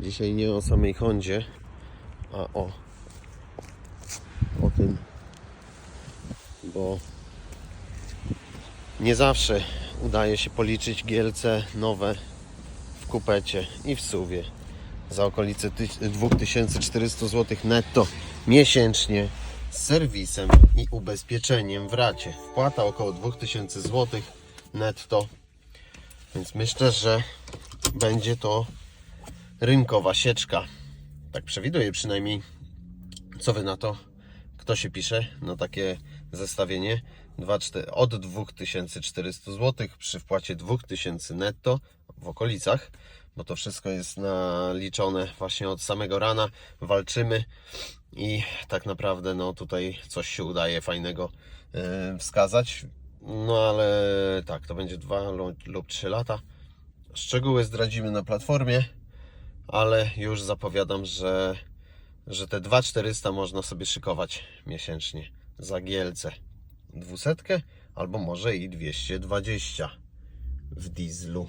Dzisiaj nie o samej Hondzie, a o o tym, bo nie zawsze udaje się policzyć gielce nowe w kupecie i w suwie za okolice tyś- 2400 zł netto miesięcznie z serwisem i ubezpieczeniem w racie. Wpłata około 2000 zł netto, więc myślę, że będzie to rynkowa sieczka. Tak przewiduję przynajmniej. Co wy na to? Kto się pisze na takie zestawienie? Od 2400 zł przy wpłacie 2000 netto w okolicach, bo to wszystko jest naliczone właśnie od samego rana. Walczymy i tak naprawdę no tutaj coś się udaje fajnego e, wskazać. No ale tak, to będzie 2 lub 3 lata. Szczegóły zdradzimy na platformie, ale już zapowiadam, że że te 2400 można sobie szykować miesięcznie za Gielce. 200 albo może i 220 w dieslu.